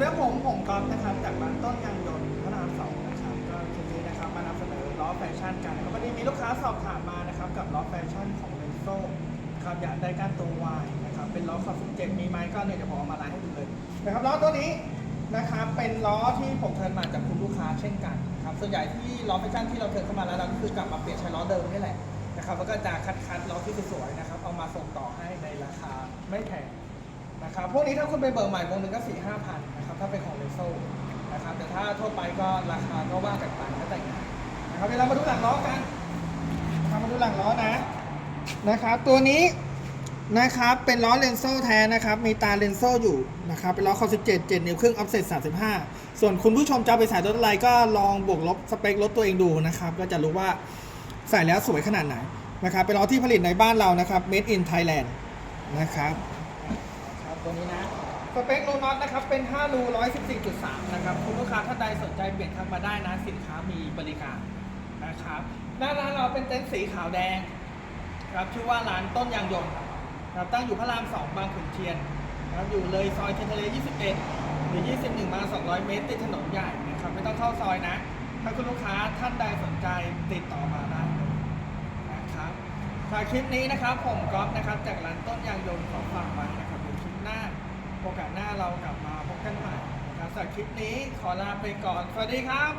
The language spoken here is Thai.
ดีครับผมผมก๊อฟนะครับจากร้านต้นยางยนต์พระรามสองนะครับก็คลิปนี้นะครับมานำเสนอล้อแฟชั่นกันนะครับวันนี้มีลูกค้าสอบถามมานะครับกับล้อแฟชั่นของเลนโซ่ครับอยากได้การตัววายนะครับเป็นล้อขอบ17มีไหมก็เนี่ยเดี๋ยวผมเอามาไลน์ให้ดูเลยนะครับล้อตัวนี้นะครับเป็นล้อที่ผมเทิร์นมาจากคุณลูกค้าเช่นกันนะครับส่วนใหญ่ที่ล้อแฟชั่นที่เราเทิร์นเข้ามาแล้วเราก็คือกลับมาเปลี่ยนใช้ล้อเดิมนี่แหละนะครับแล้วก็จะคัดคัดล้อที่สวยๆนะครับเอามาส่งต่อให้ในราคาไม่แพง นะครับพวกนี้ถ้าคุณไปเบิกใหม่วงหนึ่งก็สี่ห้าพันนะครับถ้าเป็นของเลโซ่นะครับแต่ถ้าทั่วไปก็ราคาก็ว่ากันไปแล้วแต่งานนะครับเวเรามาดูหลังล้อกันนะครับมาดูหลังล้อนะนะครับตัวนี้นะครับเป็นล้อเลนโซ่แท้นะครับมีตาเลนโซ่อยู่นะครับเป็นล้อคอ17 7นิ้วครึ่งออฟเซ็ต35ส่วนคุณผู้ชมจะไปใส่รถอะไรก็ลองบวกลบสเปครถตัวเองดูนะครับก็จะรู้ว่าใส่แล้วสวยขนาดไหนนะครับเป็นล้อที่ผลิตในบ้านเรานะครับ made in Thailand นะครับ ตัวนี้นะสเปคโลน็อตนะครับเป็น5รู114.3 นะครับคุณลูกค้าท่านใดสนใจเปลี่ยนทักมาได้นะ สินค้ามีบริการนะครับหน้าร้านเราเป็นเต็นท์สีขาวแดงครับชื่อว่าร้านต้นยางยนต์ครับตั้งอยู่พระราม 2 บางขุนเทียนนะครับอยู่เลยซอยเทนทะเล21 หรือ 21 มา 200 เมตร ติดถนนใหญ่นะครับไม่ต้องเข้าซอยนะ ถ้าคุณลูกค้าท่านใดสนใจติดต่อมาได้นะครับคลิปนี้นะครับผมก๊อฟนะครับจาก เรากลับมาพบกันใหม่นะครับสำหรับคลิปนี้ขอลาไปก่อน สวัสดีครับ